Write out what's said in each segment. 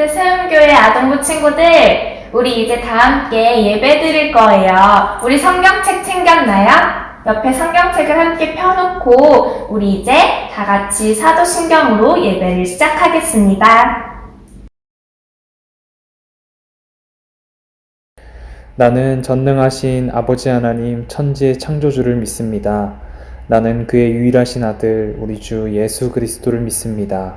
콘서트 세움교회 아동부 친구들, 우리 이제 다 함께 예배 드릴 거예요. 우리 성경책 챙겼나요? 옆에 성경책을 함께 펴놓고 우리 이제 다 같이 사도신경으로 예배를 시작하겠습니다. 나는 전능하신 아버지 하나님 천지의 창조주를 믿습니다. 나는 그의 유일하신 아들 우리 주 예수 그리스도를 믿습니다.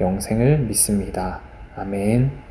영생을 믿습니다. 아멘.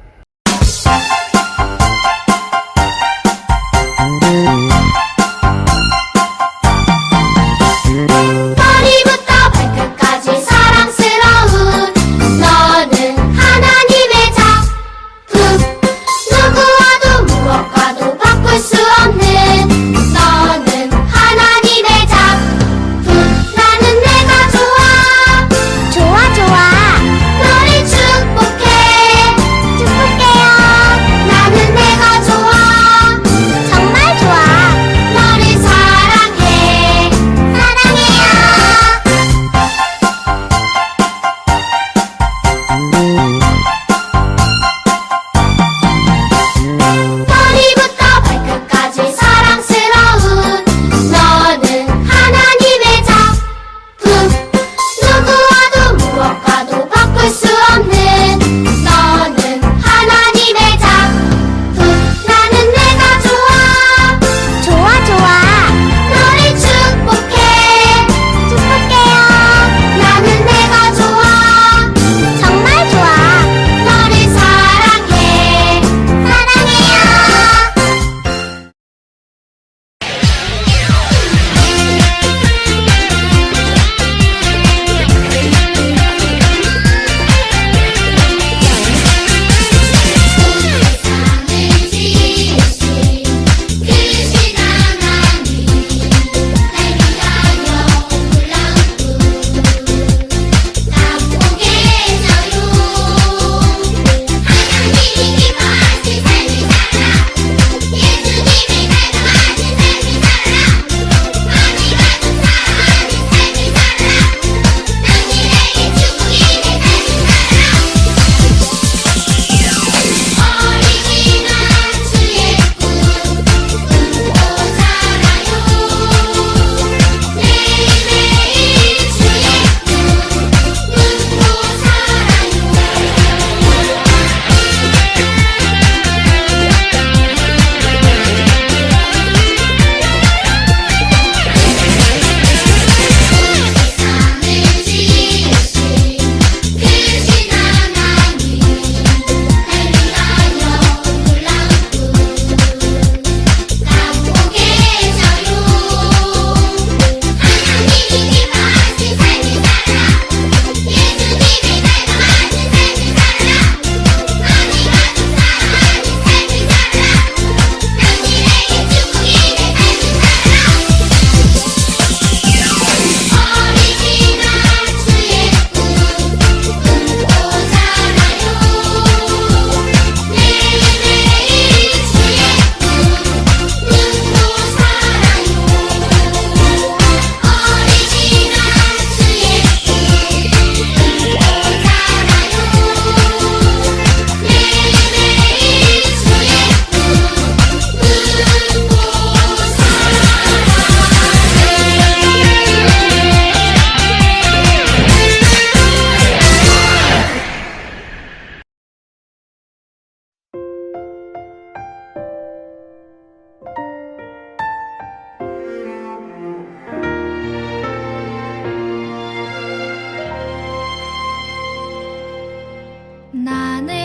나는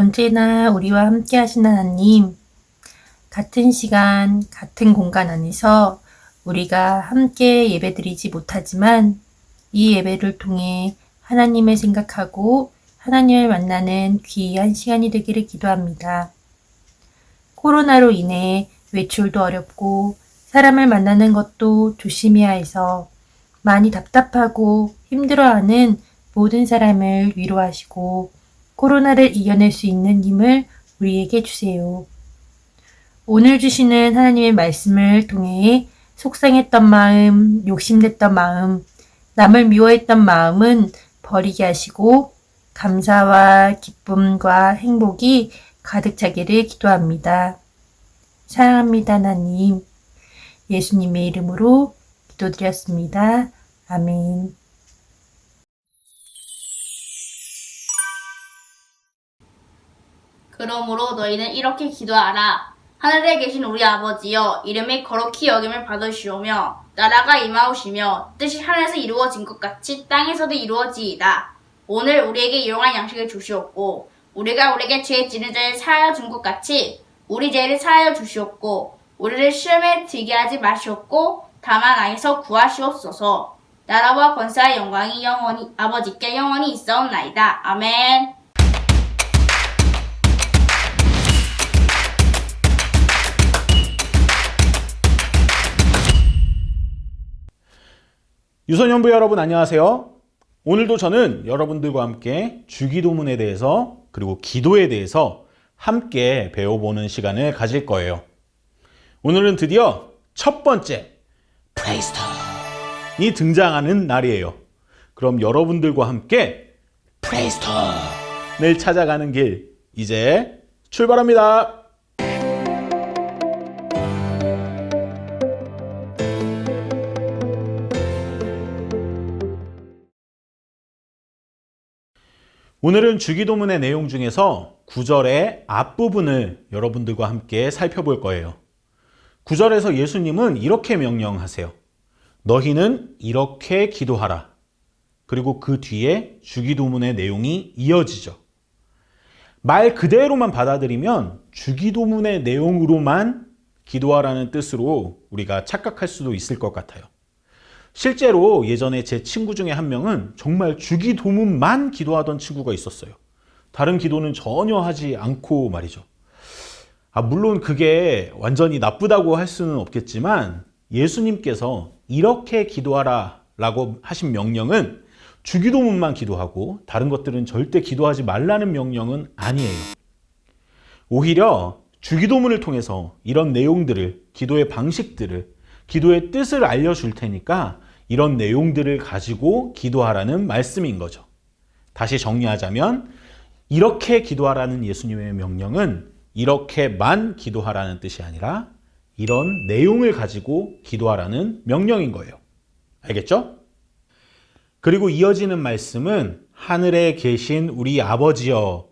언제나 우리와 함께 하신 하나님, 같은 시간, 같은 공간 안에서 우리가 함께 예배드리지 못하지만 이 예배를 통해 하나님을 생각하고 하나님을 만나는 귀한 시간이 되기를 기도합니다. 코로나로 인해 외출도 어렵고 사람을 만나는 것도 조심해야 해서 많이 답답하고 힘들어하는 모든 사람을 위로하시고 코로나를 이겨낼 수 있는 힘을 우리에게 주세요. 오늘 주시는 하나님의 말씀을 통해 속상했던 마음, 욕심냈던 마음, 남을 미워했던 마음은 버리게 하시고 감사와 기쁨과 행복이 가득 차기를 기도합니다. 사랑합니다, 하나님. 예수님의 이름으로 기도드렸습니다. 아멘. 그러므로 너희는 이렇게 기도하라. 하늘에 계신 우리 아버지여, 이름이 거룩히 여김을 받으시오며, 나라가 임하오시며, 뜻이 하늘에서 이루어진 것 같이 땅에서도 이루어지이다. 오늘 우리에게 일용할 양식을 주시옵고, 우리가 우리에게 죄 지는 자를 사하여 준 것 같이, 우리 죄를 사하여 주시옵고, 우리를 시험에 들게 하지 마시옵고, 다만 악에서 구하시옵소서. 나라와 권세와 영광이 영원히 아버지께 영원히 있사옵나이다. 아멘. 유소년부 여러분 안녕하세요. 오늘도 저는 여러분들과 함께 주기도문에 대해서 그리고 기도에 대해서 함께 배워보는 시간을 가질 거예요. 오늘은 드디어 첫 번째 프레이스턴이 등장하는 날이에요. 그럼 여러분들과 함께 프레이스턴을 찾아가는 길 이제 출발합니다. 오늘은 주기도문의 내용 중에서 9절의 앞부분을 여러분들과 함께 살펴볼 거예요. 9절에서 예수님은 이렇게 명령하세요. 너희는 이렇게 기도하라. 그리고 그 뒤에 주기도문의 내용이 이어지죠. 말 그대로만 받아들이면 주기도문의 내용으로만 기도하라는 뜻으로 우리가 착각할 수도 있을 것 같아요. 실제로 예전에 제 친구 중에 한 명은 정말 주기도문만 기도하던 친구가 있었어요. 다른 기도는 전혀 하지 않고 말이죠. 아, 물론 그게 완전히 나쁘다고 할 수는 없겠지만 예수님께서 이렇게 기도하라 라고 하신 명령은 주기도문만 기도하고 다른 것들은 절대 기도하지 말라는 명령은 아니에요. 오히려 주기도문을 통해서 이런 내용들을, 기도의 방식들을, 기도의 뜻을 알려줄 테니까 이런 내용들을 가지고 기도하라는 말씀인 거죠. 다시 정리하자면, 이렇게 기도하라는 예수님의 명령은 이렇게만 기도하라는 뜻이 아니라 이런 내용을 가지고 기도하라는 명령인 거예요. 알겠죠? 그리고 이어지는 말씀은 하늘에 계신 우리 아버지여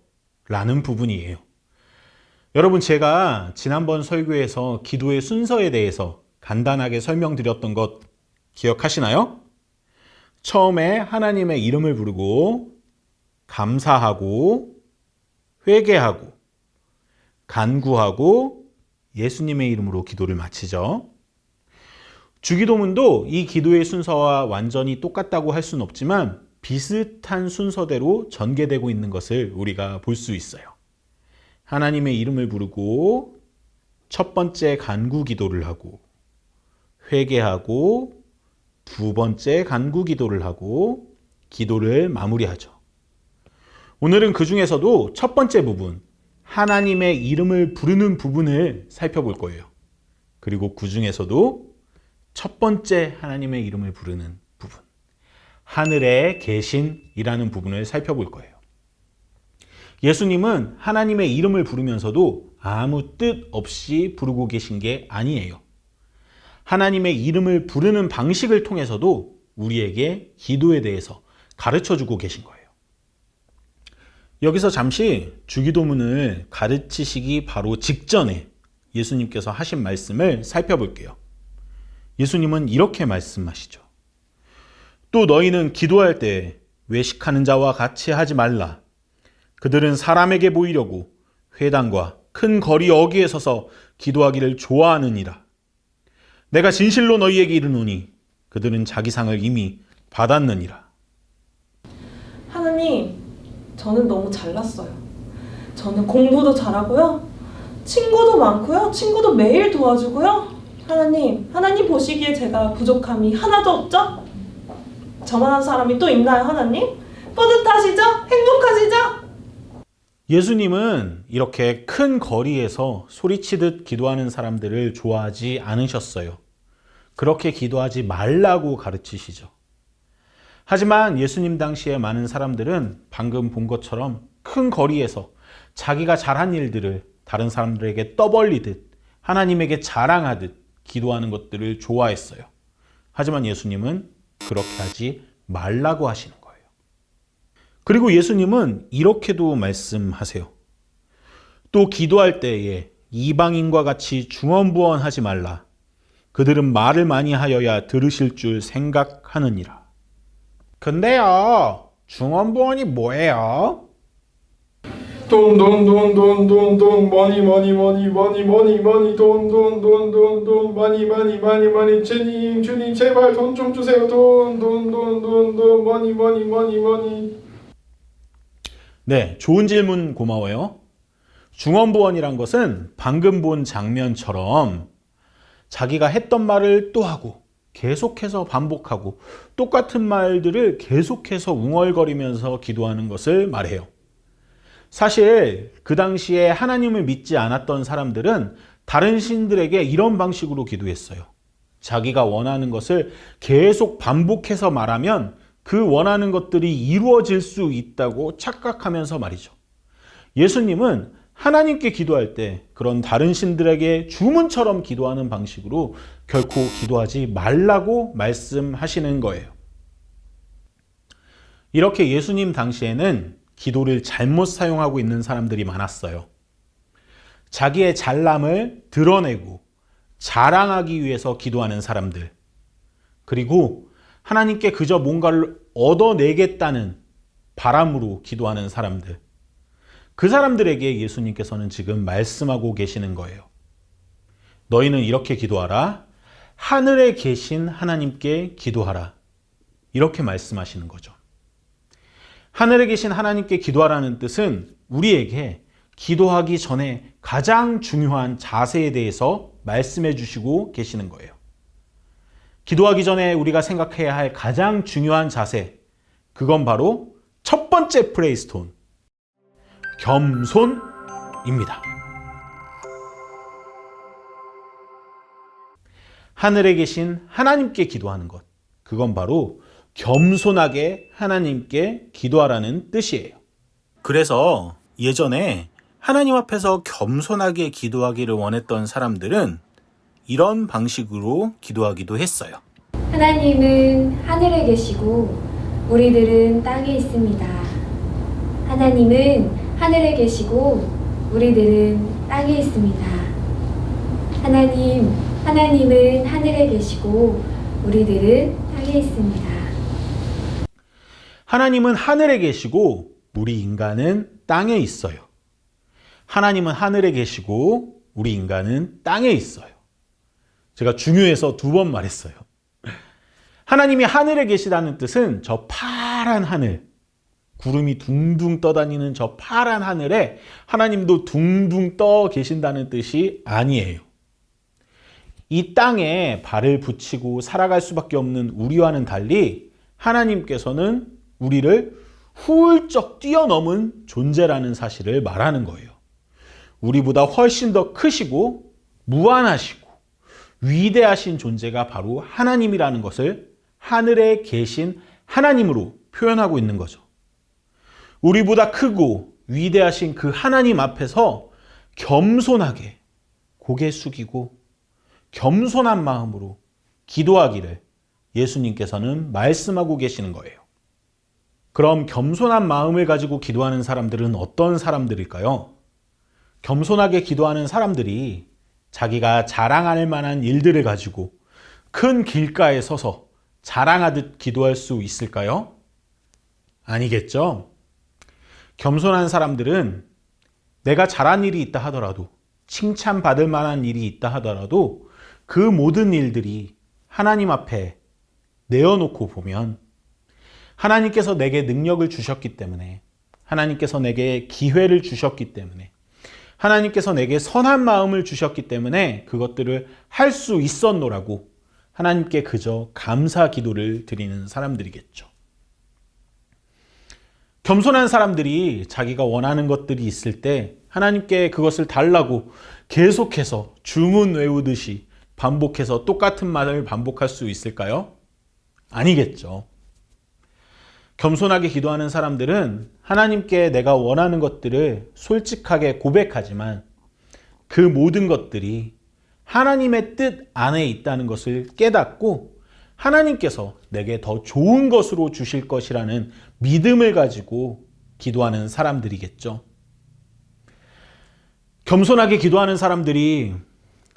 라는 부분이에요. 여러분, 제가 지난번 설교에서 기도의 순서에 대해서 간단하게 설명드렸던 것 기억하시나요? 처음에 하나님의 이름을 부르고 감사하고 회개하고 간구하고 예수님의 이름으로 기도를 마치죠. 주기도문도 이 기도의 순서와 완전히 똑같다고 할 수는 없지만 비슷한 순서대로 전개되고 있는 것을 우리가 볼 수 있어요. 하나님의 이름을 부르고 첫 번째 간구 기도를 하고 회개하고 두 번째 간구 기도를 하고 기도를 마무리하죠. 오늘은 그 중에서도 첫 번째 부분, 하나님의 이름을 부르는 부분을 살펴볼 거예요. 그리고 그 중에서도 첫 번째 하나님의 이름을 부르는 부분, 하늘에 계신이라는 부분을 살펴볼 거예요. 예수님은 하나님의 이름을 부르면서도 아무 뜻 없이 부르고 계신 게 아니에요. 하나님의 이름을 부르는 방식을 통해서도 우리에게 기도에 대해서 가르쳐 주고 계신 거예요. 여기서 잠시 주기도문을 가르치시기 바로 직전에 예수님께서 하신 말씀을 살펴볼게요. 예수님은 이렇게 말씀하시죠. 또 너희는 기도할 때 외식하는 자와 같이 하지 말라. 그들은 사람에게 보이려고 회당과 큰 거리 어귀에 서서 기도하기를 좋아하느니라. 내가 진실로 너희에게 이르노니 그들은 자기 상을 이미 받았느니라. 하나님, 저는 너무 잘났어요. 저는 공부도 잘하고요. 친구도 많고요. 친구도 매일 도와주고요. 하나님, 하나님 보시기에 제가 부족함이 하나도 없죠? 저만한 사람이 또 있나요, 하나님? 뿌듯하시죠? 행복하시죠? 예수님은 이렇게 큰 거리에서 소리치듯 기도하는 사람들을 좋아하지 않으셨어요. 그렇게 기도하지 말라고 가르치시죠. 하지만 예수님 당시에 많은 사람들은 방금 본 것처럼 큰 거리에서 자기가 잘한 일들을 다른 사람들에게 떠벌리듯 하나님에게 자랑하듯 기도하는 것들을 좋아했어요. 하지만 예수님은 그렇게 하지 말라고 하시는. 그리고 예수님은 이렇게도 말씀하세요. 또 기도할 때에 이방인과 같이 중언부언하지 말라. 그들은 말을 많이 하여야 들으실 줄 생각하느니라. 근데요, 중언부언이 뭐예요? 돈돈돈돈돈돈 머니 머니 머니 머니 머니 머니 돈돈돈돈돈 많이 많이 많이 많이 주님 주님 제발 돈 좀 주세요 돈돈돈돈돈 머니 머니 머니 머니 네, 좋은 질문 고마워요. 중언부언이란 것은 방금 본 장면처럼 자기가 했던 말을 또 하고 계속해서 반복하고 똑같은 말들을 계속해서 웅얼거리면서 기도하는 것을 말해요. 사실 그 당시에 하나님을 믿지 않았던 사람들은 다른 신들에게 이런 방식으로 기도했어요. 자기가 원하는 것을 계속 반복해서 말하면 그 원하는 것들이 이루어질 수 있다고 착각하면서 말이죠. 예수님은 하나님께 기도할 때 그런 다른 신들에게 주문처럼 기도하는 방식으로 결코 기도하지 말라고 말씀하시는 거예요. 이렇게 예수님 당시에는 기도를 잘못 사용하고 있는 사람들이 많았어요. 자기의 잘남을 드러내고 자랑하기 위해서 기도하는 사람들. 그리고 하나님께 그저 뭔가를 얻어내겠다는 바람으로 기도하는 사람들. 그 사람들에게 예수님께서는 지금 말씀하고 계시는 거예요. 너희는 이렇게 기도하라. 하늘에 계신 하나님께 기도하라. 이렇게 말씀하시는 거죠. 하늘에 계신 하나님께 기도하라는 뜻은 우리에게 기도하기 전에 가장 중요한 자세에 대해서 말씀해 주시고 계시는 거예요. 기도하기 전에 우리가 생각해야 할 가장 중요한 자세, 그건 바로 첫 번째 프레이스톤, 겸손입니다. 하늘에 계신 하나님께 기도하는 것, 그건 바로 겸손하게 하나님께 기도하라는 뜻이에요. 그래서 예전에 하나님 앞에서 겸손하게 기도하기를 원했던 사람들은 이런 방식으로 기도하기도 했어요. 하나님은 하늘에 계시고 우리들은 땅에 있습니다. 하나님은 하늘에 계시고 우리들은 땅에 있습니다. 하나님, 하나님은 하늘에 계시고 우리들은 땅에 있습니다. 하나님은 하늘에 계시고 우리 인간은 땅에 있어요. 하나님은 하늘에 계시고 우리 인간은 땅에 있어요. 제가 중요해서 두 번 말했어요. 하나님이 하늘에 계시다는 뜻은 저 파란 하늘, 구름이 둥둥 떠다니는 저 파란 하늘에 하나님도 둥둥 떠 계신다는 뜻이 아니에요. 이 땅에 발을 붙이고 살아갈 수밖에 없는 우리와는 달리 하나님께서는 우리를 훌쩍 뛰어넘은 존재라는 사실을 말하는 거예요. 우리보다 훨씬 더 크시고 무한하시고 위대하신 존재가 바로 하나님이라는 것을 하늘에 계신 하나님으로 표현하고 있는 거죠. 우리보다 크고 위대하신 그 하나님 앞에서 겸손하게 고개 숙이고 겸손한 마음으로 기도하기를 예수님께서는 말씀하고 계시는 거예요. 그럼 겸손한 마음을 가지고 기도하는 사람들은 어떤 사람들일까요? 겸손하게 기도하는 사람들이 자기가 자랑할 만한 일들을 가지고 큰 길가에 서서 자랑하듯 기도할 수 있을까요? 아니겠죠? 겸손한 사람들은 내가 잘한 일이 있다 하더라도 칭찬받을 만한 일이 있다 하더라도 그 모든 일들이 하나님 앞에 내어놓고 보면 하나님께서 내게 능력을 주셨기 때문에 하나님께서 내게 기회를 주셨기 때문에 하나님께서 내게 선한 마음을 주셨기 때문에 그것들을 할 수 있었노라고 하나님께 그저 감사 기도를 드리는 사람들이겠죠. 겸손한 사람들이 자기가 원하는 것들이 있을 때 하나님께 그것을 달라고 계속해서 주문 외우듯이 반복해서 똑같은 말을 반복할 수 있을까요? 아니겠죠. 겸손하게 기도하는 사람들은 하나님께 내가 원하는 것들을 솔직하게 고백하지만 그 모든 것들이 하나님의 뜻 안에 있다는 것을 깨닫고 하나님께서 내게 더 좋은 것으로 주실 것이라는 믿음을 가지고 기도하는 사람들이겠죠. 겸손하게 기도하는 사람들이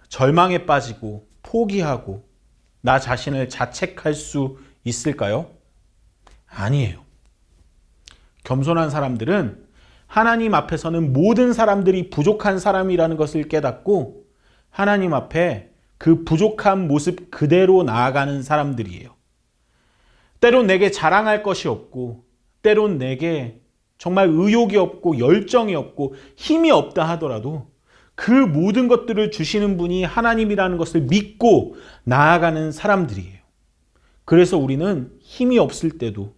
절망에 빠지고 포기하고 나 자신을 자책할 수 있을까요? 아니에요. 겸손한 사람들은 하나님 앞에서는 모든 사람들이 부족한 사람이라는 것을 깨닫고 하나님 앞에 그 부족한 모습 그대로 나아가는 사람들이에요. 때론 내게 자랑할 것이 없고, 때론 내게 정말 의욕이 없고, 열정이 없고, 힘이 없다 하더라도 그 모든 것들을 주시는 분이 하나님이라는 것을 믿고 나아가는 사람들이에요. 그래서 우리는 힘이 없을 때도,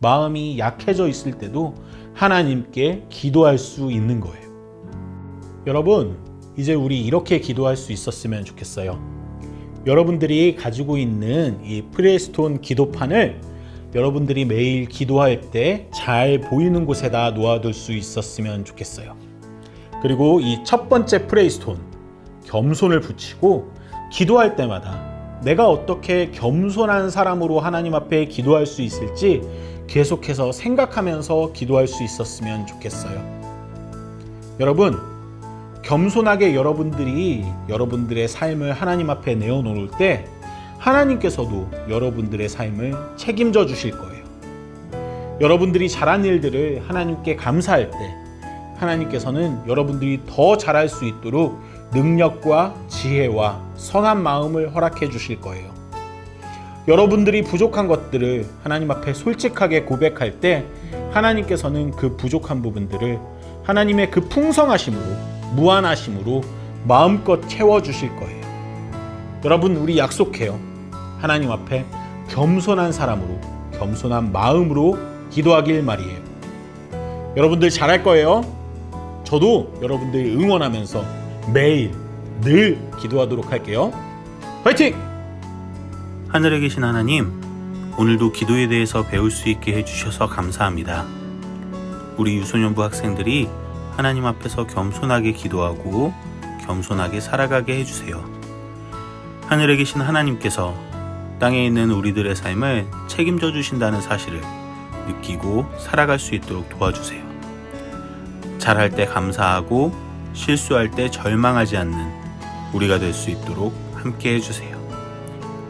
마음이 약해져 있을 때도 하나님께 기도할 수 있는 거예요. 여러분, 이제 우리 이렇게 기도할 수 있었으면 좋겠어요. 여러분들이 가지고 있는 이 프레스톤 기도판을 여러분들이 매일 기도할 때 잘 보이는 곳에다 놓아둘 수 있었으면 좋겠어요. 그리고 이 첫 번째 프레이스톤, 겸손을 붙이고 기도할 때마다 내가 어떻게 겸손한 사람으로 하나님 앞에 기도할 수 있을지 계속해서 생각하면서 기도할 수 있었으면 좋겠어요. 여러분, 겸손하게 여러분들이 여러분들의 삶을 하나님 앞에 내어놓을 때 하나님께서도 여러분들의 삶을 책임져 주실 거예요. 여러분들이 잘한 일들을 하나님께 감사할 때 하나님께서는 여러분들이 더 잘할 수 있도록 능력과 지혜와 선한 마음을 허락해 주실 거예요. 여러분들이 부족한 것들을 하나님 앞에 솔직하게 고백할 때 하나님께서는 그 부족한 부분들을 하나님의 그 풍성하심으로 무한하심으로 마음껏 채워 주실 거예요. 여러분 우리 약속해요. 하나님 앞에 겸손한 사람으로 겸손한 마음으로 기도하길 말이에요. 여러분들 잘할 거예요. 저도 여러분들 응원하면서 매일 늘 기도하도록 할게요. 화이팅! 하늘에 계신 하나님, 오늘도 기도에 대해서 배울 수 있게 해주셔서 감사합니다. 우리 유소년부 학생들이 하나님 앞에서 겸손하게 기도하고 겸손하게 살아가게 해주세요. 하늘에 계신 하나님께서 땅에 있는 우리들의 삶을 책임져 주신다는 사실을 느끼고 살아갈 수 있도록 도와주세요. 잘할 때 감사하고 실수할 때 절망하지 않는 우리가 될 수 있도록 함께 해주세요.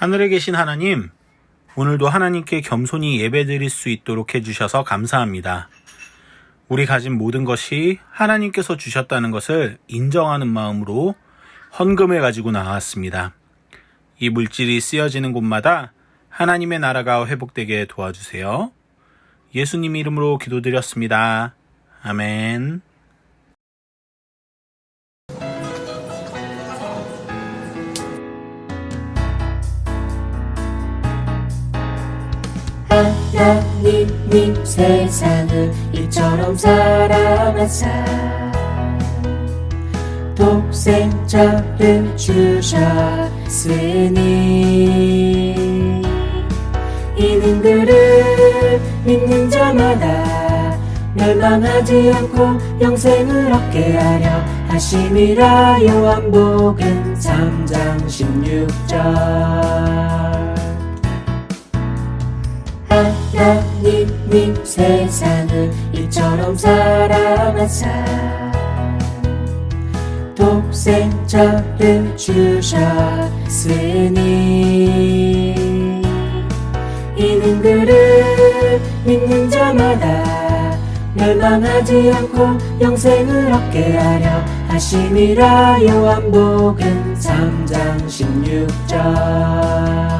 하늘에 계신 하나님, 오늘도 하나님께 겸손히 예배드릴 수 있도록 해주셔서 감사합니다. 우리 가진 모든 것이 하나님께서 주셨다는 것을 인정하는 마음으로 헌금을 가지고 나왔습니다. 이 물질이 쓰여지는 곳마다 하나님의 나라가 회복되게 도와주세요. 예수님 이름으로 기도드렸습니다. 아멘. 하나님이 세상을 이처럼 사랑하사. 독생자를 주셨으니 이는 그를 믿는 자마다 멸망하지 않고 영생을 얻게 하려 하심이라 요한복음 3장 16절 이 세상을 이처럼 사랑하사 독생자를 주셨으니 이는 그를 믿는 자마다 멸망하지 않고 영생을 얻게 하려 하심이라 요한복음 3장 16절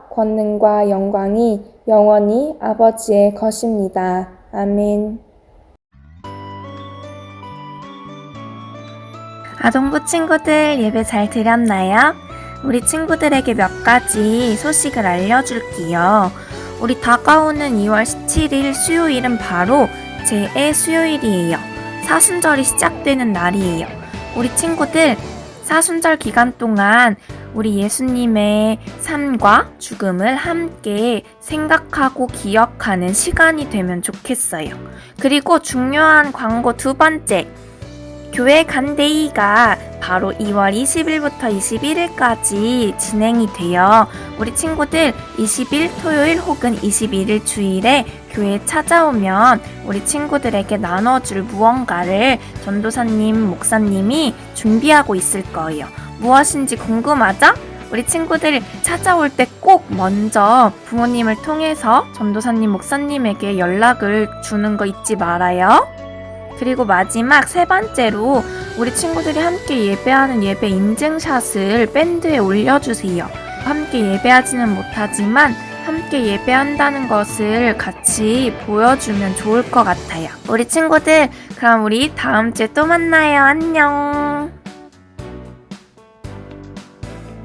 권능과 영광이 영원히 아버지의 것입니다. 아멘. 아동부 친구들 예배 잘 드렸나요? 우리 친구들에게 몇 가지 소식을 알려줄게요. 우리 다가오는 2월 17일 수요일은 바로 제2 수요일이에요. 사순절이 시작되는 날이에요. 우리 친구들 사순절 기간 동안 우리 예수님의 삶과 죽음을 함께 생각하고 기억하는 시간이 되면 좋겠어요. 그리고 중요한 광고 두 번째. 교회 간데이가 바로 2월 20일부터 21일까지 진행이 돼요. 우리 친구들 20일 토요일 혹은 21일 주일에 교회에 찾아오면 우리 친구들에게 나눠줄 무언가를 전도사님, 목사님이 준비하고 있을 거예요. 무엇인지 궁금하죠? 우리 친구들 찾아올 때 꼭 먼저 부모님을 통해서 전도사님, 목사님에게 연락을 주는 거 잊지 말아요. 그리고 마지막 세 번째로 우리 친구들이 함께 예배하는 예배 인증샷을 밴드에 올려주세요. 함께 예배하지는 못하지만 함께 예배한다는 것을 같이 보여주면 좋을 것 같아요. 우리 친구들, 그럼 우리 다음 주에 또 만나요. 안녕.